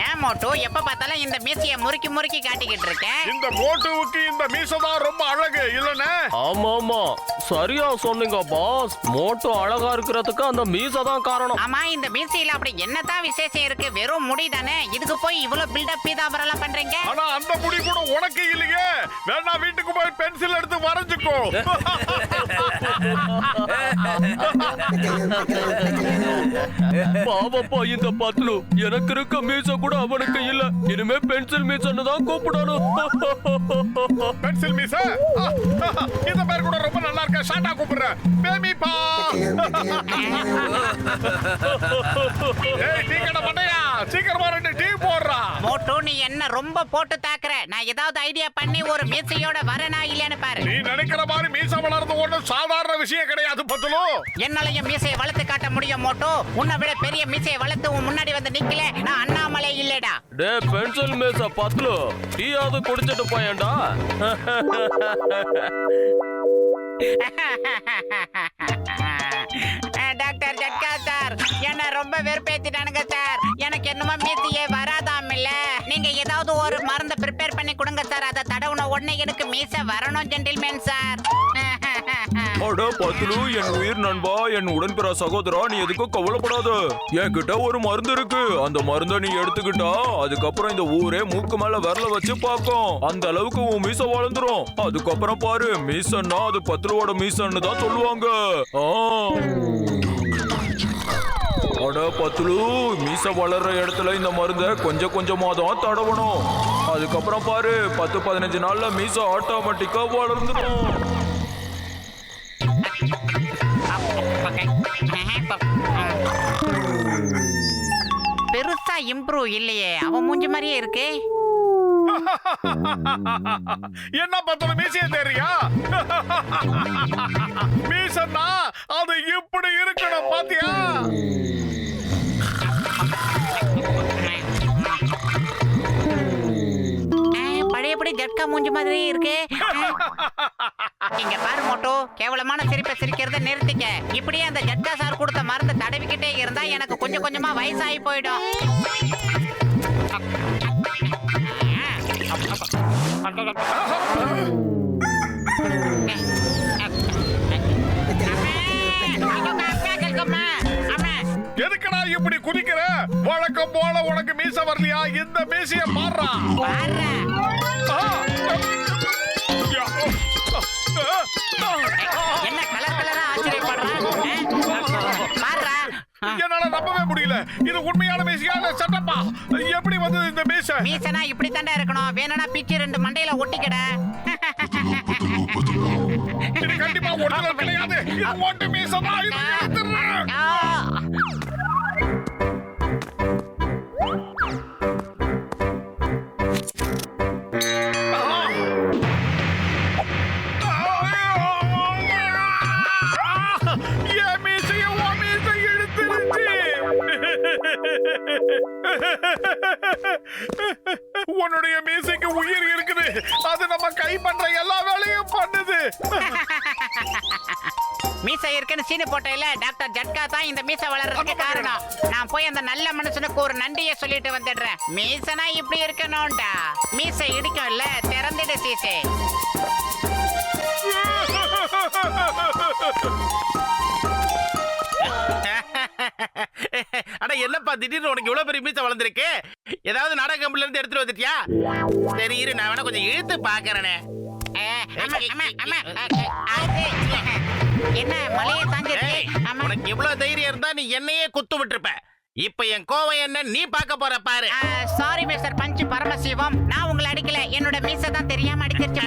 ஏன் மோட்டு? எப்ப பார்த்தாலும் இந்த மீசைய முறுக்கி முறுக்கி காட்டிக்கிட்டு இருக்கேன் இந்த மோட்டுவுக்கு இந்த மீசை தான் ரொம்ப அழகு இல்லனே ஆமா ஆமா சரியா சொன்னீங்க பாஸ். மோட்டோ அழகா இருக்கிறதுக்கு அந்த மீசை தான் காரணம். ஆமா இந்த மீசையில அப்படி என்னதான் விசேஷம் இருக்கு? வெறும் முடி தானே? இதுக்கு போய் இவ்வளவு பில்டப் பீதாபரம் எல்லாம் பண்றீங்க? ஆனா அந்த முடி கூட உனக்கு இல்லையே. வேணா வீட்டுக்கு போய் பென்சில் எடுத்து வரைஞ்சுக்கோ. பாவப்பா இந்த பத்லு எனக்கு இருக்க மீசை கூட அவனுக்கு இல்ல. இனிமே பென்சில் மீசன்னு தான் கூப்பிடணும். பென்சில் மீச? இந்த பேர் கூட ரொம்ப நல்லா இருக்க. ஷார்ட்டா கூப்பிடுறேன். பேமிப்பா. ஏய் டீ கடை மண்டையா? சீக்கிரமா ரெண்டு டீ போடுறா. மோட்டு நீ என்ன ரொம்ப போட்டு தாக்குற? நான் ஏதாவது ஐடியா பண்ணி ஒரு மீசையோட வரனா இல்லையான்னு பாரு. நீ நினைக்கிற மாதிரி மீச வளர்ந்து ஒண்ணும் சாதாரண விஷயம் கிடையாது பத்துலு. என்னாலயும் மீசையை வளர்த்து காட்ட முடியும் மோட்டு. உன்னை விட பெரிய மீசையை வளர்த்து உன் முன்னாடி வந்து நிக்கல. நான் அண்ணாமலை இல்லடா. டே பென்சில் மீச பத்லு டீயாவது குடிச்சிட்டு போயேன்டா. டாக்டர் ஜட்கா சார் என்ன ரொம்ப வெறுப்பேத்திட்டானுங்க சார். எனக்கு என்னமோ மீசையே வராதாம் நீங்க ஏதாவது ஒரு மருந்தை ப்ரிப்பேர் பண்ணி கொடுங்க சார். அதை தடவுன உடனே எனக்கு மீசை வரணும் ஜென்டில்மேன் சார். அட பத்லு என் உயிர் நண்பா என் உடன்பிற சகோதரா நீ எதுக்கும் கவலைப்படாத. என்கிட்ட ஒரு மருந்து இருக்கு. அந்த மருந்தை நீ எடுத்துக்கிட்டா அதுக்கப்புறம் இந்த ஊரே மூக்கு மேல விரல வச்சு பார்க்கும். அந்த அளவுக்கு உன் மீச வளர்ந்துரும். அதுக்கப்புறம் பாரு மீசன்னா அது பத்லுவோட மீசன்னு தான் சொல்லுவாங்க. ஆ. அட பத்லு மீச வளர்ற இடத்துல இந்த மருந்தை கொஞ்சம் கொஞ்சமா தான் தடவணும். அதுக்கப்புறம் பாரு பத்து பதினஞ்சு நாள்ல மீச ஆட்டோமேட்டிக்கா வளர்ந்துடும் பெருசா இம்ப்ரூவ் இல்லையே. அவன் மூஞ்சி மாதிரியே இருக்கு. என்ன பத்தல மீசைய தெரியா மீசன்னா அது இப்படி இருக்கணும் பாத்தியா? ஜட்கா மூஞ்சி மாதிரியே இருக்கு. இங்க பாரு மோட்டோ கேவலமான சிரிப்பை சிரிக்கிறத நிறுத்திக்க. இப்படியே அந்த ஜட்கா சார் கொடுத்த மருந்து தடவிக்கிட்டே இருந்தா எனக்கு கொஞ்சம் கொஞ்சமா வயசாகி போயிடும். எதுக்குடா இப்படி குதிக்கிற? வழக்கம் போல உனக்கு மீச வரலையா? இந்த மீசைய மாறா. என்ன கலர் கலரா ஆச்சரியப்படுறான்? பாடுறா என்னால நம்பவே முடியல. இது உண்மையான மீசையா இல்ல சட்டப்பா? எப்படி வந்தது இந்த மீசை? மீசனா இப்படி தாண்டா இருக்கணும். வேணும்னா பிச்சு ரெண்டு மண்டையில ஒட்டிக்கட. இது கண்டிப்பா ஒரிஜினல் கிடையாது. இது இதை உன்னுடைய மீசைக்கு உயிர் இருக்குது. அது நம்ம கை பண்ற எல்லா வேலையும் பண்ணுது. மீசை இருக்குன்னு சீனி போட்டையில டாக்டர் ஜட்கா தான் இந்த மீசை வளர்றதுக்கு காரணம். நான் போய் அந்த நல்ல மனுஷனுக்கு ஒரு நன்றியை சொல்லிட்டு வந்துடுறேன். மீசனா இப்படி இருக்கணும்டா. மீசை இடிக்கும் இல்ல திறந்துடு சீசே. அட என்னப்பா திடீர்னு உனக்கு இவ்வளவு பெரிய மீசை வளர்ந்துருக்கு? ஏதாவது நாடக கம்பெனில இருந்து எடுத்துட்டு வந்துட்டியா? சரி இரு நான் வேணா கொஞ்சம் இழுத்து பாக்குறேனே. என்ன மலையை ஆமா. உனக்கு இவ்வளவு தைரியம் இருந்தா நீ என்னையே குத்து விட்டுருப்ப. இப்ப என் கோவம் என்ன? நீ பார்க்க போற பாரு. சாரி மிஸ்டர் பஞ்சு பரமசிவம். நான் உங்களை அடிக்கல. என்னோட மீசை தான் தெரியாம அடிச்சிருச்சு.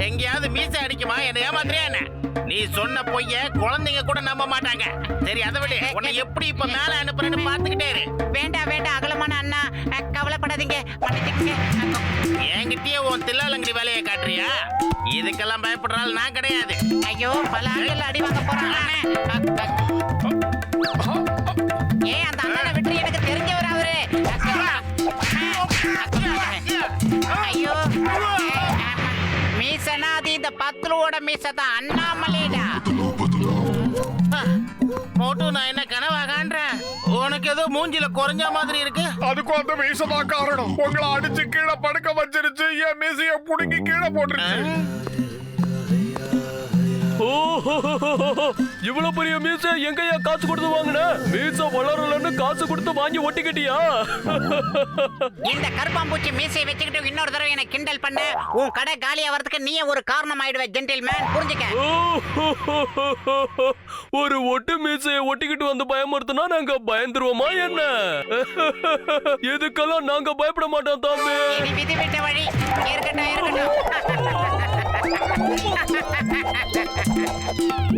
எங்கேயாவது மீசை அடிக்குமா? என்ன ஏமாத்துறியா என்ன? நீ சொன்ன பொய்ய குழந்தைங்க கூட நம்ப மாட்டாங்க. சரி அதை விட. உன்னை எப்படி இப்ப மேல அனுப்புறேன்னு பாத்துக்கிட்டே இரு. வேண்டாம் வேண்டாம் அகலமான அண்ணா. கவலைப்படாதீங்க. என்கிட்டயே உன் தில்லாலங்கடி வேலையை காட்டுறியா? இதுக்கெல்லாம் பயப்படுறாள் நான் கிடையாது. ஐயோ பல ஆண்கள் அடி வாங்க போறாங்க. தான் அண்ணாமலைடா. மோட்டு நான் என்ன கனவா காண்றேன் உனக்கு ஏதோ மூஞ்சில குறைஞ்ச மாதிரி இருக்கு? அதுக்கும் அந்த மீசை தான் காரணம். உங்களை அடிச்சு கீழே படுக்க வச்சிருச்சு. என் மீசைய புடுங்கி கீழே போட்டுருச்சு. இவ்வளவு பெரிய மீச எங்கயா காசு கொடுத்து வாங்கின? மீச வளரலன்னு காசு கொடுத்து வாங்கி ஒட்டிக்கிட்டியா? இந்த கருப்பாம்பூச்சி மீசையை வச்சுக்கிட்டு இன்னொரு தடவை என்ன கிண்டல் பண்ண. உன் கடை காலி ஆவறதுக்கு நீயே ஒரு காரணம் ஆயிடுவ ஜென்டில்மேன் புரிஞ்சுக்க? ஓ, ஒரு ஒட்டு மீசைய ஒட்டிக்கிட்டு வந்து பயமுறுத்தினா நாங்க பயந்துருவோமா என்ன? இதுக்கெல்லாம் நாங்க பயப்பட மாட்டோம் தம்பி? விதி விட்ட வழி. இருக்கட்டும் இருக்கட்டும்.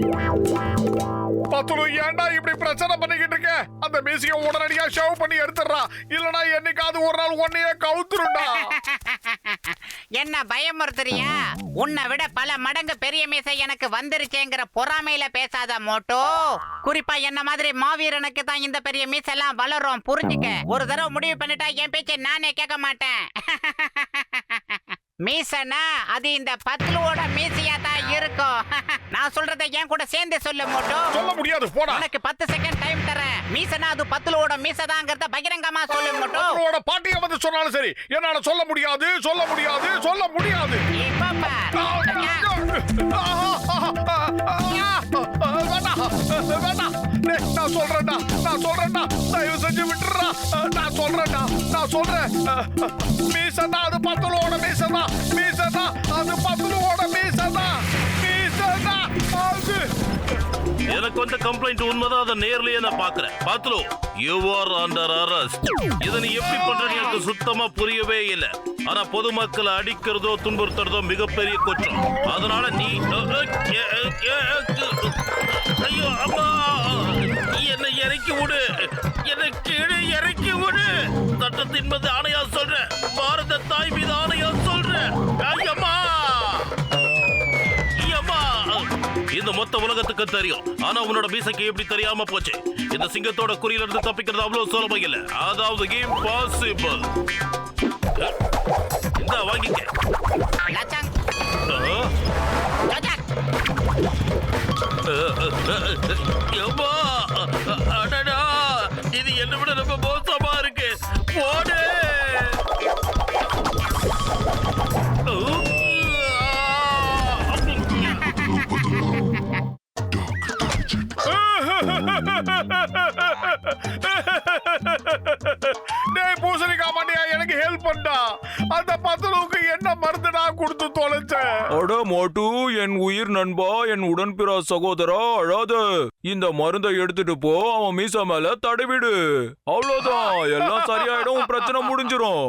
wow, wow, wow. பத்துலு ஏன்டா இப்படி பிரச்சனை பண்ணிக்கிட்டு இருக்க? அந்த மீசைய உடனடியா ஷேவ் பண்ணி எடுத்துடுறா. இல்லனா என்னைக்காவது ஒரு நாள் உன்னையே கவுத்துருண்டா என்ன பயமுறுத்துறியா உன்னை விட பல மடங்கு பெரிய மீசை எனக்கு வந்துருச்சேங்கிற பொறாமையில பேசாத மோட்டோ. குறிப்பா என்ன மாதிரி மாவீரனுக்கு தான் இந்த பெரிய மீசெல்லாம் வளரும் புரிஞ்சுக்க. ஒரு தடவை முடிவு பண்ணிட்டா என் பேச்சை நானே கேட்க மாட்டேன். மீசனா அது இந்த பத்லுவோட மீசையா தான் இருக்கும். நான் சொல்றதை என் கூட சேர்ந்து சொல்லு மோட்டோ. சொல்ல முடியாது போடா. உனக்கு பத்து செகண்ட் டைம் தரேன். மீசனா அது பத்லுவோட மீசதாங்கிறத பகிரங்கமா சொல்லு மோட்டோ. அவரோட பாட்டிய வந்து சொன்னாலும் சரி. என்னால சொல்ல முடியாது சொல்ல முடியாது சொல்ல முடியாது. இப்ப பார். வேண்டாம் வேண்டாம். டேய், நான் சொல்றேன்டா நான் சொல்றேன்டா. தயவு செஞ்சு விட்டுறா. நான் சொல்றேன்டா நான் சொல்றேன். மீசதா அது பத்துலோட மீசதா மீசதா அது பத்துலோட மீசதா எனக்கு வந்த கம்ப்ளைண்ட் உண்மைதான் அதை நேர்லயே நான் பாக்குறேன் பாத்துலோ யூ ஆர் அண்டர் அரஸ்ட் இதை நீ எப்படி பண்றேன்னு எனக்கு சுத்தமா புரியவே இல்லை. ஆனா பொதுமக்களை அடிக்கிறதோ துன்புறுத்துறதோ மிகப்பெரிய குற்றம். அதனால நீ ஐயோ அம்மா! என்னை இறக்கி விடு. என்னை கீழே இறக்கி விடு. சட்டத்தின் மீது ஆணையா சொல்றேன். பாரத தாய் மீது ஆணையா சொல்றேன். ஐயம்மா! இந்த மொத்த உலகத்துக்கு தெரியும். ஆனா உன்னோட மீசைக்கு எப்படி தெரியாம போச்சு? இந்த சிங்கத்தோட குறியில இருந்து தப்பிக்கிறது அவ்வளவு சுலபம் இல்ல. அதாவது இம்பாசிபிள் இந்த வாங்கிக்க. லச்சங், அந்த பத்துலவுக்கு என்ன மருந்துடா கொடுத்து தொலைச்சேன்? அட மோட்டு என் உயிர் நண்பா என் உடன்பிறா சகோதரா அழாத. இந்த மருந்தை எடுத்துட்டு போ அவன் மீசா மேல தடவிடு. அவ்வளவுதான். எல்லாம் சரியாயிடும் பிரச்சனை முடிஞ்சிரும்.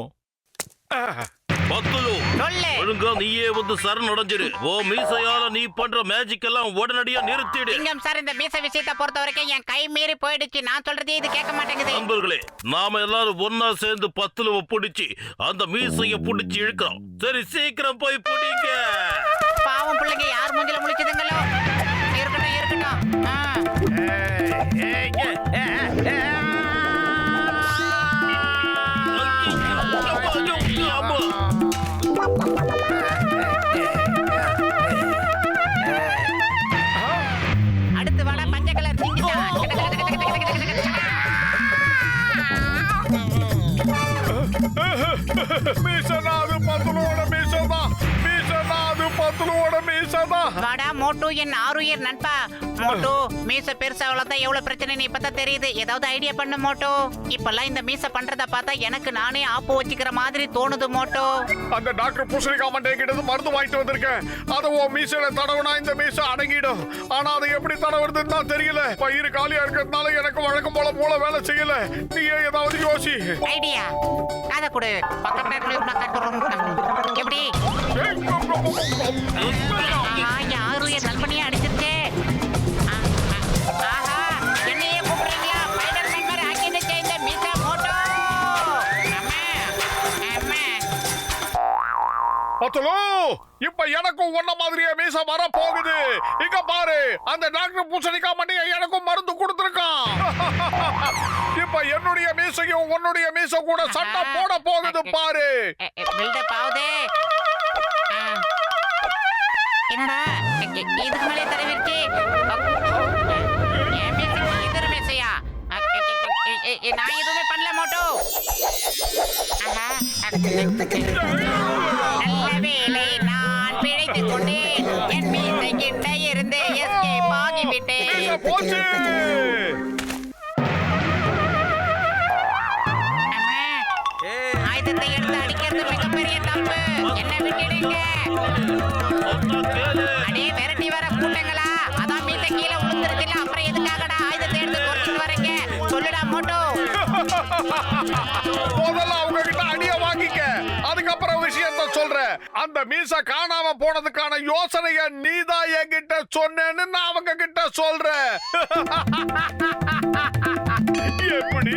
பத்துலு. சொல்லு. ஒழுங்கா நீயே வந்து சரண் அடைஞ்சிரு ஓ மீசையால நீ பண்ற மேஜிக் எல்லாம் உடனடியா நிறுத்திடு. சிங்கம் சார் இந்த மீச விஷயத்தை பொறுத்த வரைக்கும் என் கை மீறி போயிடுச்சு. நான் சொல்றதே இது கேட்க மாட்டேங்குது. நண்பர்களே நாம எல்லாரும் ஒன்னா சேர்ந்து பத்துல பிடிச்சி அந்த மீசைய புடிச்சு இழுக்கிறோம். சரி சீக்கிரம் போய் பிடிங்க. பாவம் பிள்ளைங்க யார் மூஞ்சில முழிக்குதுங்களோ மீசனாது பத்துலோட மீசதா மீசனா அது பத்துலோட மீசதா வாடா மோட்டு என் ஆறுயிர் நண்பா. மோட்டு. மீச பெருசா வளர்த்தா எவ்வளவு பிரச்சனை நீ இப்பதான் தெரியுது. ஏதாவது ஐடியா பண்ணு மோட்டு. இப்பெல்லாம் இந்த மீச பண்றத பார்த்தா எனக்கு நானே ஆப்பு வச்சுக்கிற மாதிரி தோணுது மோட்டு. அந்த டாக்டர் பூசணிக்கா மண்டே கிட்ட மருந்து வாங்கிட்டு வந்திருக்கேன். அதை உன் மீசையில தடவுனா இந்த மீச அடங்கிடும். ஆனா அதை எப்படி தடவுறதுன்னு தான் தெரியல. பயிர் காலியா இருக்கிறதுனால எனக்கு வழக்கம் போல மூளை வேலை செய்யல. நீயே ஏதாவது யோசி. ஐடியா அத கொடு. பக்கத்துல எப்படி? ஆஹா, என் நண்பனையே பத்துலு இப்ப எனக்கும் உன்ன மாதிரியே மீச வர போகுது இங்க பாரு அந்த டாக்டர் பூசணிக்கா மண்டிய எனக்கும் மருந்து கொடுத்திருக்கான். இப்ப என்னுடைய மீசையும் உன்னுடைய மீச கூட சண்டை போட போகுது பாரு. என்னடா இதுக்கு மேலே எ, நான் எதுவுமே பண்ணல மோட்டோ. ஆஹா. பிழைத்துக் கொண்டேன் என் மீசை கிட்ட இருந்து எஸ்கேப் ஆகிவிட்டேன் போச்சு! ஆயுதத்தை எடுத்து அடிக்கிறது மிகப்பெரிய தப்பு. என்ன விட்டுடுங்க. அடே விரட்டி வர கூட்டங்களா? அதான் மீசை கீழே விழுந்துருச்சுல அப்புறம் எதுக்காகடா ஆயுதத்தை எடுத்து துரத்திட்டு வரீங்க? சொல்லுடா மோட்டோ. சொல்ற? அந்த மீச காணாம போனதுக்கான யோசனைய நீதான் என்கிட்ட சொன்னேன்னு நான் அவங்க கிட்ட சொல்றேன். எப்படி?